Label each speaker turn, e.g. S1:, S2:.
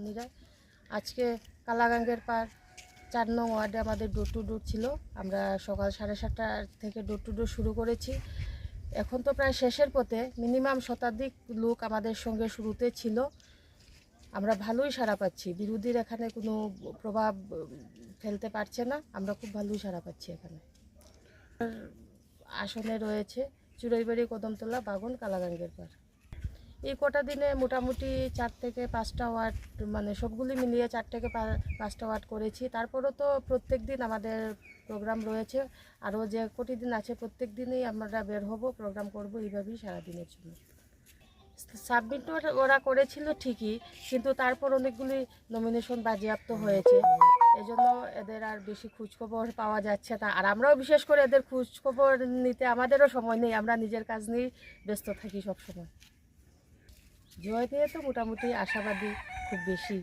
S1: মনিরা আজকে কালাগাঙ্গের পার চার নং ওয়ার্ডে আমাদের ডোর টু ডোর ছিল। আমরা সকাল সাড়ে সাতটা থেকে ডোর টু ডোর শুরু করেছি। এখন তো প্রায় শেষের পথে মিনিমাম শতাধিক লোক আমাদের সঙ্গে শুরুতে ছিল। আমরা ভালোই সাড়া পাচ্ছি। বিরোধীর এখানে কোনো প্রভাব ফেলতে পারছে না। আমরা খুব ভালোই সাড়া পাচ্ছি এখানে। আসনে রয়েছে চুড়াইবাড়ি কদমতলা বাগন কালাগাঙ্গের পার। এই কটা দিনে মোটামুটি চার থেকে পাঁচটা ওয়ার্ড মানে সবগুলি মিলিয়ে চার থেকে পাঁচটা ওয়ার্ড করেছি। তারপরও তো প্রত্যেক দিন আমাদের প্রোগ্রাম রয়েছে। আরও যে কটি দিন আছে প্রত্যেক দিনই আমরা বের হব, প্রোগ্রাম করব এইভাবেই সারাদিনের জন্য। সাবমিট ওরা করেছিল ঠিকই, কিন্তু তারপর অনেকগুলি নমিনেশন বাজেয়াপ্ত হয়েছে। এজন্য এদের আর বেশি খোঁজখবর পাওয়া যাচ্ছে না। আর আমরাও বিশেষ করে এদের খোঁজখবর নিতে আমাদেরও সময় নেই, আমরা নিজের কাজ নিয়েই ব্যস্ত থাকি সবসময়। জয় পেয়ে তো মোটামুটি আশাবাদী খুব বেশি।